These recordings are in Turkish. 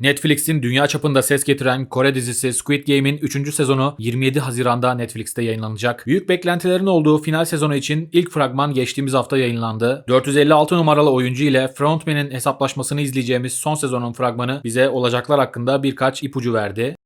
Netflix'in dünya çapında ses getiren Kore dizisi Squid Game'in 3. sezonu 27 Haziran'da Netflix'te yayınlanacak. Büyük beklentilerin olduğu final sezonu için ilk fragman geçtiğimiz hafta yayınlandı. 456 numaralı oyuncu ile Frontman'in hesaplaşmasını izleyeceğimiz son sezonun fragmanı bize olacaklar hakkında birkaç ipucu verdi.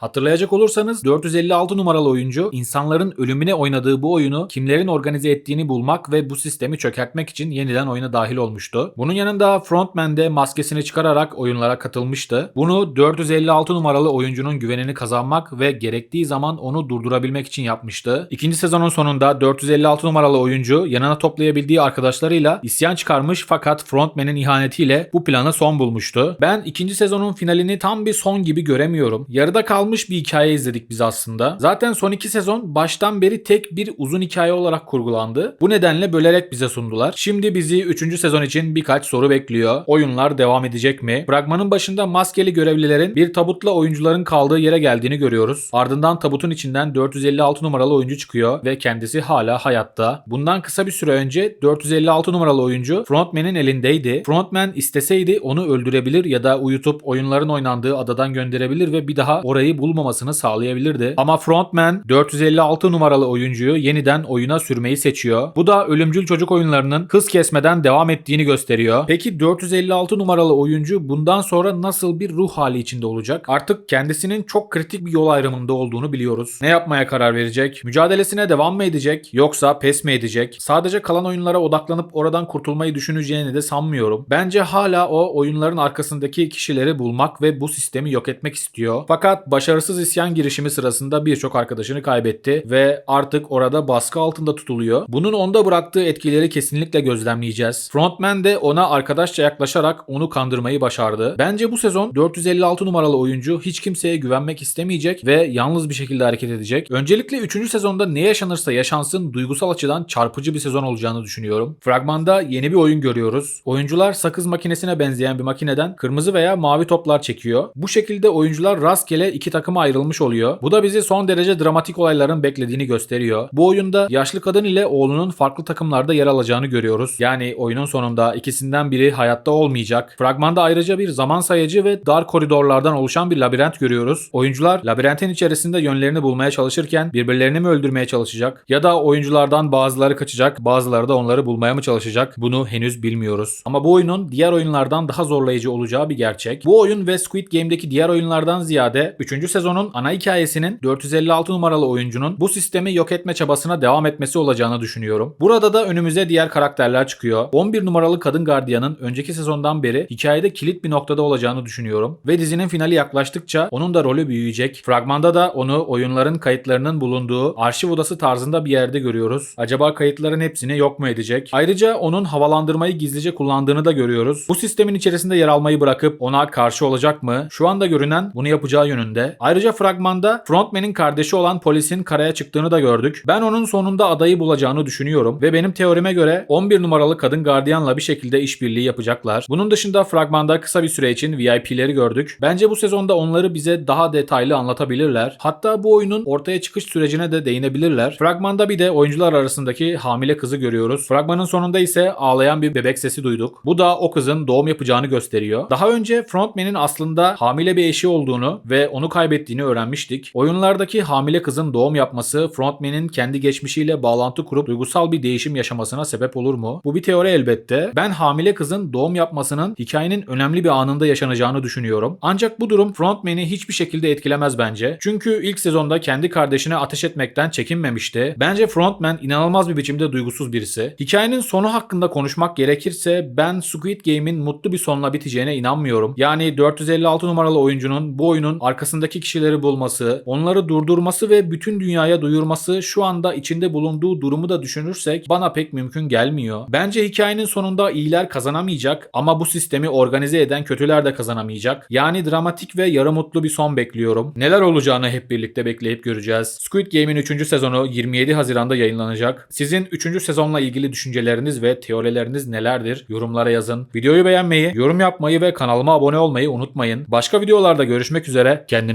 Hatırlayacak olursanız 456 numaralı oyuncu insanların ölümüne oynadığı bu oyunu kimlerin organize ettiğini bulmak ve bu sistemi çökertmek için yeniden oyuna dahil olmuştu. Bunun yanında Frontman de maskesini çıkararak oyunlara katılmıştı. Bunu 456 numaralı oyuncunun güvenini kazanmak ve gerektiği zaman onu durdurabilmek için yapmıştı. İkinci sezonun sonunda 456 numaralı oyuncu yanına toplayabildiği arkadaşlarıyla isyan çıkarmış fakat Frontman'in ihanetiyle bu planı son bulmuştu. Ben ikinci sezonun finalini tam bir son gibi göremiyorum. Yarıda kalmış bir hikaye izledik biz aslında. Zaten son iki sezon baştan beri tek bir uzun hikaye olarak kurgulandı. Bu nedenle bölerek bize sundular. Şimdi bizi 3. sezon için birkaç soru bekliyor. Oyunlar devam edecek mi? Fragmanın başında maskeli görevlilerin bir tabutla oyuncuların kaldığı yere geldiğini görüyoruz. Ardından tabutun içinden 456 numaralı oyuncu çıkıyor ve kendisi hala hayatta. Bundan kısa bir süre önce 456 numaralı oyuncu Frontman'in elindeydi. Frontman isteseydi onu öldürebilir ya da uyutup oyunların oynandığı adadan gönderebilir ve bir daha orayı bulmamasını sağlayabilirdi. Ama Frontman 456 numaralı oyuncuyu yeniden oyuna sürmeyi seçiyor. Bu da ölümcül çocuk oyunlarının hız kesmeden devam ettiğini gösteriyor. Peki 456 numaralı oyuncu bundan sonra nasıl bir ruh hali içinde olacak? Artık kendisinin çok kritik bir yol ayrımında olduğunu biliyoruz. Ne yapmaya karar verecek? Mücadelesine devam mı edecek? Yoksa pes mi edecek? Sadece kalan oyunlara odaklanıp oradan kurtulmayı düşüneceğini de sanmıyorum. Bence hala o oyunların arkasındaki kişileri bulmak ve bu sistemi yok etmek istiyor. Fakat başarısız isyan girişimi sırasında birçok arkadaşını kaybetti ve artık orada baskı altında tutuluyor. Bunun onda bıraktığı etkileri kesinlikle gözlemleyeceğiz. Frontman de ona arkadaşça yaklaşarak onu kandırmayı başardı. Bence bu sezon 456 numaralı oyuncu hiç kimseye güvenmek istemeyecek ve yalnız bir şekilde hareket edecek. Öncelikle 3. sezonda ne yaşanırsa yaşansın duygusal açıdan çarpıcı bir sezon olacağını düşünüyorum. Fragmanda yeni bir oyun görüyoruz. Oyuncular sakız makinesine benzeyen bir makineden kırmızı veya mavi toplar çekiyor. Bu şekilde oyuncular rastgele iki takıma ayrılmış oluyor. Bu da bizi son derece dramatik olayların beklediğini gösteriyor. Bu oyunda yaşlı kadın ile oğlunun farklı takımlarda yer alacağını görüyoruz. Yani oyunun sonunda ikisinden biri hayatta olmayacak. Fragmanda ayrıca bir zaman sayacı ve dar koridorlardan oluşan bir labirent görüyoruz. Oyuncular labirentin içerisinde yönlerini bulmaya çalışırken birbirlerini mi öldürmeye çalışacak ya da oyunculardan bazıları kaçacak, bazıları da onları bulmaya mı çalışacak? Bunu henüz bilmiyoruz. Ama bu oyunun diğer oyunlardan daha zorlayıcı olacağı bir gerçek. Bu oyun ve Squid Game'deki diğer oyunlardan ziyade 3. sezonun ana hikayesinin 456 numaralı oyuncunun bu sistemi yok etme çabasına devam etmesi olacağını düşünüyorum. Burada da önümüze diğer karakterler çıkıyor. 11 numaralı kadın gardiyanın önceki sezondan beri hikayede kilit bir noktada olacağını düşünüyorum. Ve dizinin finali yaklaştıkça onun da rolü büyüyecek. Fragmanda da onu oyunların kayıtlarının bulunduğu arşiv odası tarzında bir yerde görüyoruz. Acaba kayıtların hepsini yok mu edecek? Ayrıca onun havalandırmayı gizlice kullandığını da görüyoruz. Bu sistemin içerisinde yer almayı bırakıp ona karşı olacak mı? Şu anda görünen bunu yapacağı yönünde. Ayrıca fragmanda Frontman'in kardeşi olan polisin karaya çıktığını da gördük. Ben onun sonunda adayı bulacağını düşünüyorum ve benim teorime göre 11 numaralı kadın gardiyanla bir şekilde işbirliği yapacaklar. Bunun dışında fragmanda kısa bir süre için VIP'leri gördük. Bence bu sezonda onları bize daha detaylı anlatabilirler. Hatta bu oyunun ortaya çıkış sürecine de değinebilirler. Fragmanda bir de oyuncular arasındaki hamile kızı görüyoruz. Fragmanın sonunda ise ağlayan bir bebek sesi duyduk. Bu da o kızın doğum yapacağını gösteriyor. Daha önce Frontman'in aslında hamile bir eşi olduğunu ve onu kaybettiğini öğrenmiştik. Oyunlardaki hamile kızın doğum yapması Frontman'in kendi geçmişiyle bağlantı kurup duygusal bir değişim yaşamasına sebep olur mu? Bu bir teori elbette. Ben hamile kızın doğum yapmasının hikayenin önemli bir anında yaşanacağını düşünüyorum. Ancak bu durum Frontman'i hiçbir şekilde etkilemez bence. Çünkü ilk sezonda kendi kardeşine ateş etmekten çekinmemişti. Bence Frontman inanılmaz bir biçimde duygusuz birisi. Hikayenin sonu hakkında konuşmak gerekirse ben Squid Game'in mutlu bir sonla biteceğine inanmıyorum. Yani 456 numaralı oyuncunun bu oyunun arkasındaki kişileri bulması, onları durdurması ve bütün dünyaya duyurması şu anda içinde bulunduğu durumu da düşünürsek bana pek mümkün gelmiyor. Bence hikayenin sonunda iyiler kazanamayacak ama bu sistemi organize eden kötüler de kazanamayacak. Yani dramatik ve yarı mutlu bir son bekliyorum. Neler olacağını hep birlikte bekleyip göreceğiz. Squid Game'in 3. sezonu 27 Haziran'da yayınlanacak. Sizin 3. sezonla ilgili düşünceleriniz ve teorileriniz nelerdir? Yorumlara yazın. Videoyu beğenmeyi, yorum yapmayı ve kanalıma abone olmayı unutmayın. Başka videolarda görüşmek üzere.